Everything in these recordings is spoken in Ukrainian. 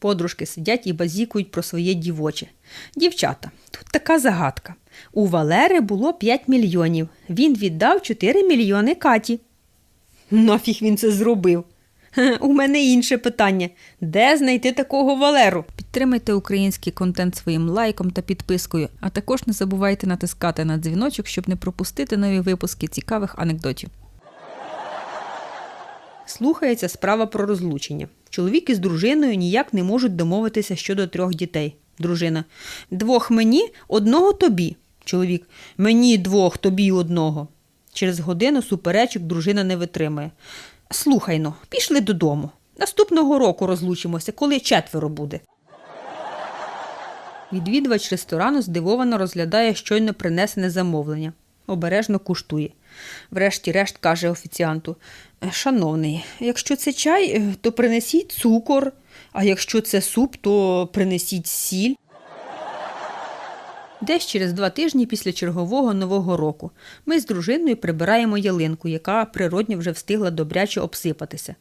Подружки сидять і базікують про своє дівоче. Дівчата, тут така загадка. У Валери було 5 мільйонів. Він віддав 4 мільйони Каті. Нафіг він це зробив? У мене інше питання: де знайти такого Валеру? Підтримайте український контент своїм лайком та підпискою, а також не забувайте натискати на дзвіночок, щоб не пропустити нові випуски цікавих анекдотів. Слухається справа про розлучення. Чоловік із дружиною ніяк не можуть домовитися щодо трьох дітей. Дружина. Двох мені, одного тобі. Чоловік. Мені двох, тобі одного. Через годину суперечок дружина не витримає. Слухай но, пішли додому. Наступного року розлучимося, коли четверо буде. Відвідувач ресторану здивовано розглядає щойно принесене замовлення. Обережно куштує. Врешті-решт каже офіціанту: «Е, Шановний, якщо це чай, е, то принесіть цукор, а якщо це суп, то принесіть сіль. Десь через два тижні після чергового нового року ми з дружиною прибираємо ялинку, яка природньо вже встигла добряче обсипатися.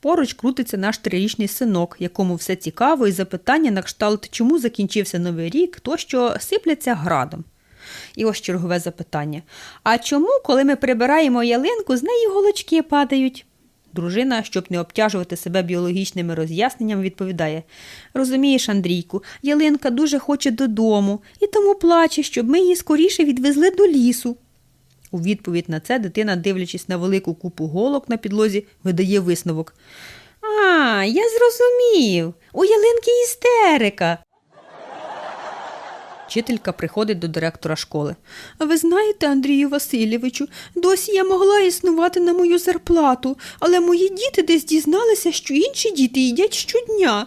Поруч крутиться наш трирічний синок, якому все цікаво, і запитання на кшталт, чому закінчився новий рік, то що сипляться градом. І ось чергове запитання: А чому, коли ми прибираємо ялинку, з неї голочки падають? Дружина, щоб не обтяжувати себе біологічними роз'ясненнями, відповідає: Розумієш, Андрійку, ялинка дуже хоче додому і тому плаче, щоб ми її скоріше відвезли до лісу. У відповідь на це дитина, дивлячись на велику купу голок на підлозі, видає висновок. А, я зрозумів. У ялинки істерика. Вчителька приходить до директора школи. Ви знаєте, Андрію Васильовичу, досі я могла існувати на мою зарплату, але мої діти десь дізналися, що інші діти їдять щодня.